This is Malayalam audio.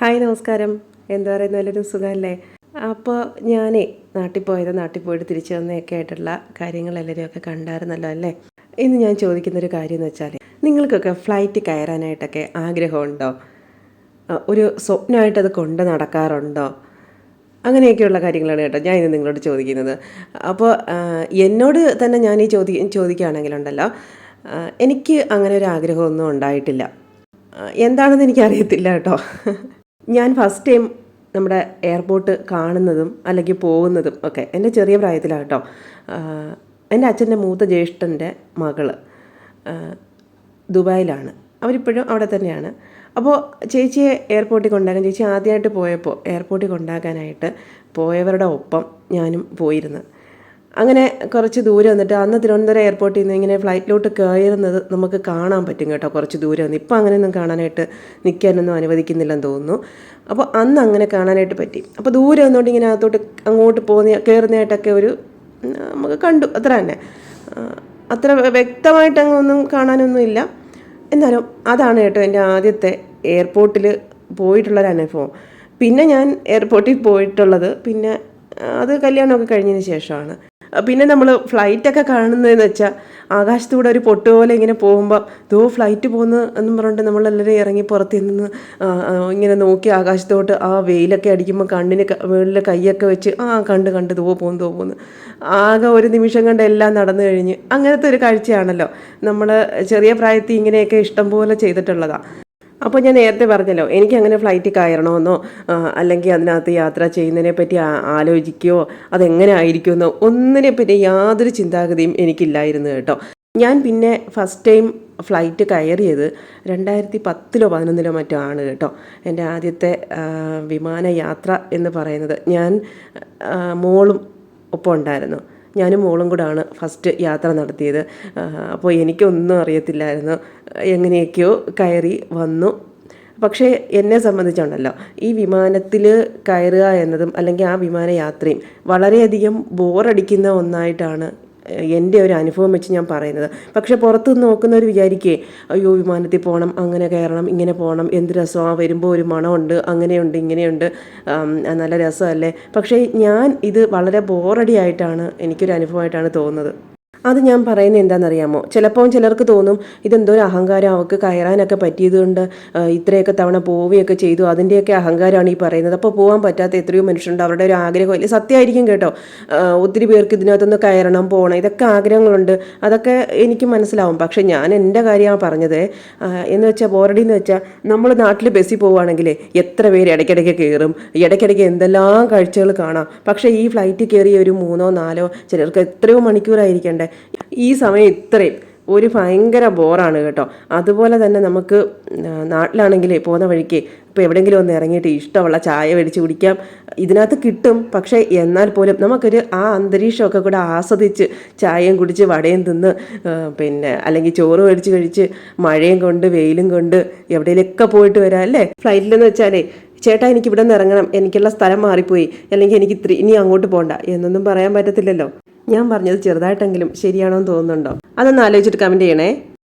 ഹായ് നമസ്കാരം. എന്താ പറയുന്ന നല്ലൊരു സുഖമല്ലേ? അപ്പോൾ ഞാനേ നാട്ടിൽ പോയത്. നാട്ടിൽ പോയിട്ട് തിരിച്ചു വന്നതൊക്കെ ആയിട്ടുള്ള കാര്യങ്ങൾ എല്ലാവരെയൊക്കെ കണ്ടായിരുന്നല്ലോ അല്ലേ? ഇന്ന് ഞാൻ ചോദിക്കുന്നൊരു കാര്യം എന്ന് വെച്ചാൽ നിങ്ങൾക്കൊക്കെ ഫ്ലൈറ്റ് കയറാനായിട്ടൊക്കെ ആഗ്രഹമുണ്ടോ? ഒരു സ്വപ്നമായിട്ട് അത് കൊണ്ട് നടക്കാറുണ്ടോ? അങ്ങനെയൊക്കെയുള്ള കാര്യങ്ങളാണ് കേട്ടോ ഞാൻ ഇന്ന് നിങ്ങളോട് ചോദിക്കുന്നത്. അപ്പോൾ എന്നോട് തന്നെ ഞാൻ ഈ ചോദി ചോദിക്കുകയാണെങ്കിലുണ്ടല്ലോ എനിക്ക് അങ്ങനെ ഒരു ആഗ്രഹമൊന്നും ഉണ്ടായിട്ടില്ല. എന്താണെന്ന് എനിക്കറിയത്തില്ല കേട്ടോ. ഞാൻ ഫസ്റ്റ് ടൈം നമ്മുടെ എയർപോർട്ട് കാണുന്നതും അല്ലെങ്കിൽ പോകുന്നതും ഒക്കെ എന്റെ ചെറിയ പ്രായത്തിലാണ് കേട്ടോ. എന്റെ അച്ഛന്റെ മൂത്ത ജ്യേഷ്ഠന്റെ മകൾ ദുബായിലാണ്. അവരിപ്പോഴും അവിടെ തന്നെയാണ്. അപ്പോൾ ചേച്ചിയെ എയർപോർട്ടിൽ കൊണ്ടാക്കാൻ ചേച്ചി ആദ്യമായിട്ട് പോയപ്പോൾ എയർപോർട്ടിൽ കൊണ്ടാക്കാനായിട്ട് പോയവരുടെ ഒപ്പം ഞാനും പോയിരുന്നു. അങ്ങനെ കുറച്ച് ദൂരെ വന്നിട്ട് അന്ന് തിരുവനന്തപുരം എയർപോർട്ടിൽ നിന്ന് ഇങ്ങനെ ഫ്ലൈറ്റിലോട്ട് കയറുന്നത് നമുക്ക് കാണാൻ പറ്റും കേട്ടോ കുറച്ച് ദൂരെ വന്ന്. ഇപ്പം അങ്ങനെയൊന്നും കാണാനായിട്ട് നിൽക്കാനൊന്നും അനുവദിക്കുന്നില്ലെന്ന് തോന്നുന്നു. അപ്പോൾ അന്ന് അങ്ങനെ കാണാനായിട്ട് പറ്റി. അപ്പോൾ ദൂരെ വന്നുകൊണ്ട് ഇങ്ങനെ അകത്തോട്ട് അങ്ങോട്ട് പോകുന്ന കയറുന്നതായിട്ടൊക്കെ ഒരു നമുക്ക് കണ്ടു. അത്ര തന്നെ. അത്ര വ്യക്തമായിട്ട് അങ്ങൊന്നും കാണാനൊന്നുമില്ല എന്നാലും അതാണ് കേട്ടോ എന്റെ ആദ്യത്തെ എയർപോർട്ടിൽ പോയിട്ടുള്ളൊരു അനുഭവം. പിന്നെ ഞാൻ എയർപോർട്ടിൽ പോയിട്ടുള്ളത് പിന്നെ അത് കല്യാണമൊക്കെ കഴിഞ്ഞതിന് ശേഷമാണ്. പിന്നെ നമ്മൾ ഫ്ലൈറ്റൊക്കെ കാണുന്നതെന്ന് വെച്ചാൽ ആകാശത്തൂടെ ഒരു പൊട്ട് പോലെ ഇങ്ങനെ പോകുമ്പോൾ ദോ ഫ്ലൈറ്റ് പോകുന്നു എന്നും പറഞ്ഞിട്ട് നമ്മളെല്ലാവരും ഇറങ്ങി പുറത്ത് നിന്ന് ഇങ്ങനെ നോക്കി ആകാശത്തോട്ട് ആ വെയിലൊക്കെ അടിക്കുമ്പോൾ കണ്ണിന് മുകളിൽ കൈയൊക്കെ വെച്ച് ആ കണ്ട് കണ്ട് ദോ പോകുന്നു ദോ പോകുന്നു ആകെ ഒരു നിമിഷം കണ്ട് എല്ലാം നടന്നു കഴിഞ്ഞ് അങ്ങനത്തെ ഒരു കാഴ്ചയാണല്ലോ നമ്മൾ ചെറിയ പ്രായത്തിൽ ഇങ്ങനെയൊക്കെ ഇഷ്ടം പോലെ ചെയ്തിട്ടുള്ളതാണ് അപ്പോൾ ഞാൻ നേരത്തെ പറഞ്ഞല്ലോ എനിക്ക് അങ്ങനെ ഫ്ലൈറ്റിൽ കയറണമെന്നോ അല്ലെങ്കിൽ അതിനകത്ത് യാത്ര ചെയ്യുന്നതിനെ പറ്റി ആലോചിക്കുകയോ അതെങ്ങനെ ആയിരിക്കുമെന്നോ ഒന്നിനെ പറ്റി യാതൊരു ചിന്താഗതിയും എനിക്കില്ലായിരുന്നു കേട്ടോ. ഞാൻ പിന്നെ ഫസ്റ്റ് ടൈം ഫ്ലൈറ്റ് കയറിയത് രണ്ടായിരത്തി പത്തിലോ പതിനൊന്നിലോ മറ്റോ ആണ് കേട്ടോ. എന്റെ ആദ്യത്തെ വിമാനയാത്ര എന്ന് പറയുന്നത്. ഞാൻ മോളും ഒപ്പം ഉണ്ടായിരുന്നു ഞാനും മോളും കൂടാണ് ഫസ്റ്റ് യാത്ര നടത്തിയത്. അപ്പോൾ എനിക്കൊന്നും അറിയത്തില്ലായിരുന്നു. എങ്ങനെയൊക്കെയോ കയറി വന്നു. പക്ഷേ എന്നെ സംബന്ധിച്ചുണ്ടല്ലോ ഈ വിമാനത്തിൽ കയറുക എന്നതും അല്ലെങ്കിൽ ആ വിമാനയാത്രയും വളരെയധികം ബോറടിക്കുന്ന ഒന്നായിട്ടാണ് എന്റെ ഒരു അനുഭവം വെച്ച് ഞാൻ പറയുന്നത്. പക്ഷെ പുറത്തുനിന്ന് നോക്കുന്നവർ വിചാരിക്കേ അയ്യോ വിമാനത്തിൽ പോകണം അങ്ങനെ കയറണം ഇങ്ങനെ പോകണം എന്ത് രസമാണ് വരുമ്പോൾ ഒരു മണമുണ്ട് അങ്ങനെയുണ്ട് ഇങ്ങനെയുണ്ട് നല്ല രസമല്ലേ? പക്ഷേ ഞാൻ ഇത് വളരെ ബോറടി ആയിട്ടാണ് എനിക്കൊരു അനുഭവമായിട്ടാണ് തോന്നുന്നത്. അത് ഞാൻ പറയുന്നത് എന്താണെന്നറിയാമോ? ചിലപ്പോൾ ചിലർക്ക് തോന്നും ഇതെന്തോ ഒരു അഹങ്കാരം അവൾക്ക് കയറാനൊക്കെ പറ്റിയതുകൊണ്ട് കൊണ്ട് ഇത്രയൊക്കെ തവണ പോവുകയൊക്കെ ചെയ്തു. അതിന്റെയൊക്കെ അഹങ്കാരമാണ് ഈ പറയുന്നത്. അപ്പോൾ പോകാൻ പറ്റാത്ത എത്രയോ മനുഷ്യരുണ്ട്. അവരുടെ ഒരു ആഗ്രഹം ഇല്ല സത്യമായിരിക്കും കേട്ടോ. ഒത്തിരി പേർക്ക് ഇതിനകത്തൊന്ന് കയറണം പോകണം. ഇതൊക്കെ ആഗ്രഹങ്ങളുണ്ട്. അതൊക്കെ എനിക്ക് മനസ്സിലാവും. പക്ഷേ ഞാൻ എന്റെ കാര്യമാണ് പറഞ്ഞത്. എന്ന് വെച്ചാൽ ബോറടി എന്ന് വെച്ചാൽ നമ്മൾ നാട്ടിൽ ബസ്സിൽ പോവുകയാണെങ്കിൽ എത്ര പേര് ഇടയ്ക്കിടയ്ക്ക് കയറും. ഇടയ്ക്കിടയ്ക്ക് എന്തെല്ലാം കാഴ്ചകൾ കാണാം. പക്ഷേ ഈ ഫ്ലൈറ്റിൽ കയറിയ ഒരു മൂന്നോ നാലോ ചിലർക്ക് എത്രയോ മണിക്കൂറായിരിക്കണ്ടേ. ഈ സമയം ഇത്രയും. ഒരു ഭയങ്കര ബോറാണ് കേട്ടോ. അതുപോലെ തന്നെ നമുക്ക് നാട്ടിലാണെങ്കിൽ പോകുന്ന വഴിക്ക് ഇപ്പോൾ എവിടെയെങ്കിലും ഒന്ന് ഇറങ്ങിയിട്ട് ഇഷ്ടമുള്ള ചായ മേടിച്ച് കുടിക്കാം. ഇതിനകത്ത് കിട്ടും. പക്ഷേ എന്നാൽ പോലും നമുക്കൊരു ആ അന്തരീക്ഷമൊക്കെ കൂടെ ആസ്വദിച്ച് ചായയും കുടിച്ച് വടയും തിന്ന് പിന്നെ അല്ലെങ്കിൽ ചോറ് മേടിച്ച് കഴിച്ച് മഴയും കൊണ്ട് വെയിലും കൊണ്ട് എവിടെയെങ്കിലൊക്കെ പോയിട്ട് വരാം അല്ലേ? ഫ്ലൈറ്റിലെന്ന് വെച്ചാലേ ചേട്ടാ എനിക്ക് ഇവിടെ നിന്ന് ഇറങ്ങണം. എനിക്കുള്ള സ്ഥലം മാറിപ്പോയി. അല്ലെങ്കിൽ എനിക്ക് ഇനി അങ്ങോട്ട് പോകണ്ട എന്നൊന്നും പറയാൻ പറ്റത്തില്ലല്ലോ. ഞാൻ പറഞ്ഞത് ചെറുതായിട്ടെങ്കിലും ശരിയാണോ എന്ന് തോന്നുന്നുണ്ടോ? അതൊന്ന് ആലോചിച്ചിട്ട് കമന്റ് ചെയ്യണേ.